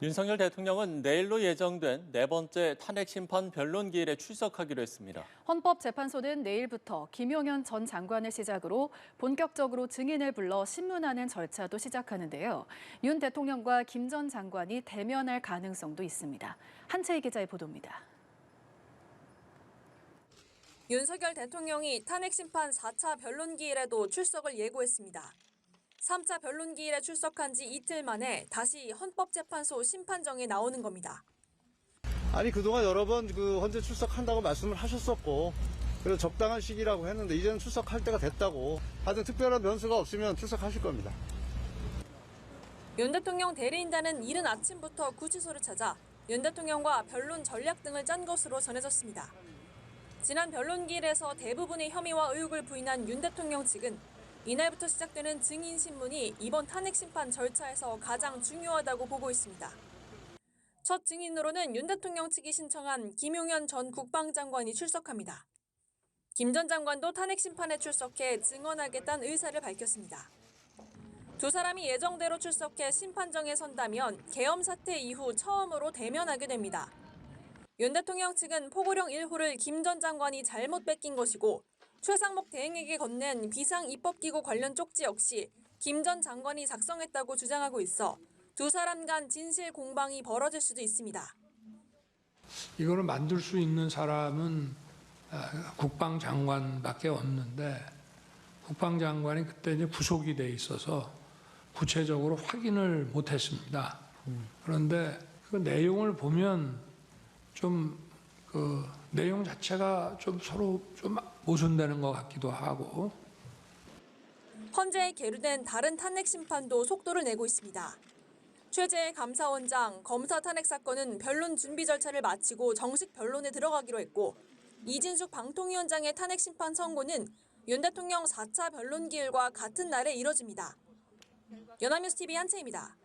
윤석열 대통령은 내일로 예정된 네 번째 탄핵 심판 변론 기일에 출석하기로 했습니다. 헌법재판소는 내일부터 김용현 전 장관을 시작으로 본격적으로 증인을 불러 신문하는 절차도 시작하는데요. 윤 대통령과 김 전 장관이 대면할 가능성도 있습니다. 한채희 기자의 보도입니다. 윤석열 대통령이 탄핵 심판 4차 변론 기일에도 출석을 예고했습니다. 3차 변론기일에 출석한 지 이틀 만에 다시 헌법재판소 심판정에 나오는 겁니다. 아니 그동안 여러 번 그 헌재 출석한다고 말씀을 하셨었고 그래서 적당한 시기라고 했는데 이제는 출석할 때가 됐다고 하여튼 특별한 변수가 없으면 출석하실 겁니다. 윤 대통령 대리인단은 이른 아침부터 구치소를 찾아 윤 대통령과 변론 전략 등을 짠 것으로 전해졌습니다. 지난 변론기일에서 대부분의 혐의와 의혹을 부인한 윤 대통령 측은 이날부터 시작되는 증인 신문이 이번 탄핵 심판 절차에서 가장 중요하다고 보고 있습니다. 첫 증인으로는 윤 대통령 측이 신청한 김용현 전 국방장관이 출석합니다. 김 전 장관도 탄핵 심판에 출석해 증언하겠다는 의사를 밝혔습니다. 두 사람이 예정대로 출석해 심판정에 선다면 계엄 사태 이후 처음으로 대면하게 됩니다. 윤 대통령 측은 포고령 1호를 김 전 장관이 잘못 뺏긴 것이고 최상목 대행에게 건넨 비상 입법기구 관련 쪽지 역시 김 전 장관이 작성했다고 주장하고 있어 두 사람 간 진실 공방이 벌어질 수도 있습니다. 이거를 만들 수 있는 사람은 아, 국방장관밖에 없는데 국방장관이 그때 이제 부속이 돼 있어서 구체적으로 확인을 못했습니다. 그런데 그 내용을 보면 좀그 내용 자체가 좀 서로 좀 모순되는 것 같기도 하고 헌재에 계류된 다른 탄핵 심판도 속도를 내고 있습니다. 최재 감사원장 검사 탄핵 사건은 변론 준비 절차를 마치고 정식 변론에 들어가기로 했고 이진숙 방통위원장의 탄핵 심판 선고는 윤 대통령 4차 변론 기일과 같은 날에 이뤄집니다. 연합뉴스 TV 한채입니다.